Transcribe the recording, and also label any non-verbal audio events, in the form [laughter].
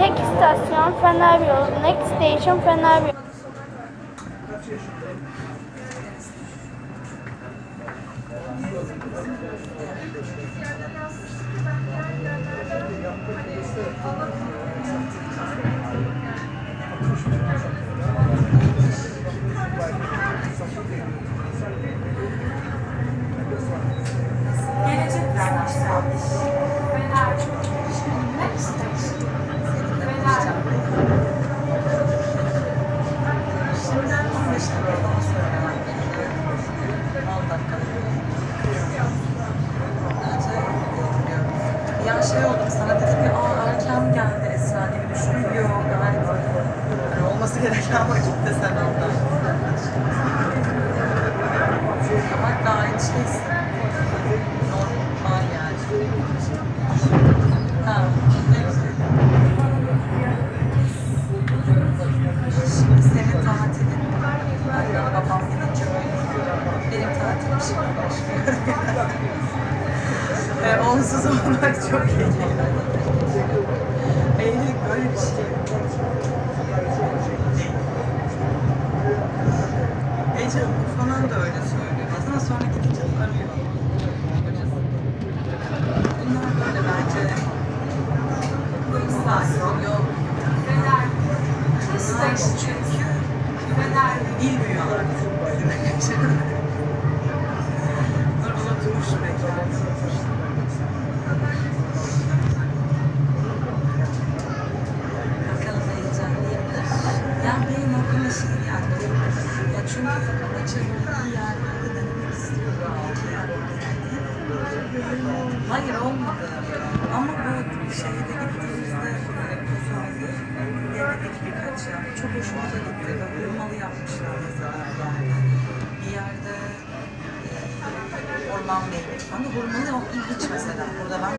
Gelecek istasyon Fener Yolu. Next station Fener Yolu. Gelecek istasyon. Şey oldum sana dedim ya aa erken geldi Esra gibi düşündüm. Yok yani olması gereken vakitte sen aldın. Ama gayet şeysin. Normal yani. Ha. Şimdi senin tatilin. Benim tatilim şimdi başlıyor. [laughs] Ve onsuz olmak çok iyi. Evlilik böyle bir şey. Ece falan da öyle söylüyor. Ama sonra gidince arıyor. Bunlar böyle bence. Sakin yok. Station. Çünkü bilmiyorlar [laughs] bizim Dur buna duruş bekliyor. Bakalım heyecanlıyımdır. Ya benim aklıma şey geldi. Ya çünkü açıldığı yerlerde denemek istiyorum. Hayır olmadı. Ama bu şehre gittiğimizde Kosova'yı denedik birkaç yer. Çok hoşumuza gitti. Hurmalı yapmışlar mesela yani. Bir yerde e, orman meyvesi falan hurmalı o ilginç mesela. Burada ben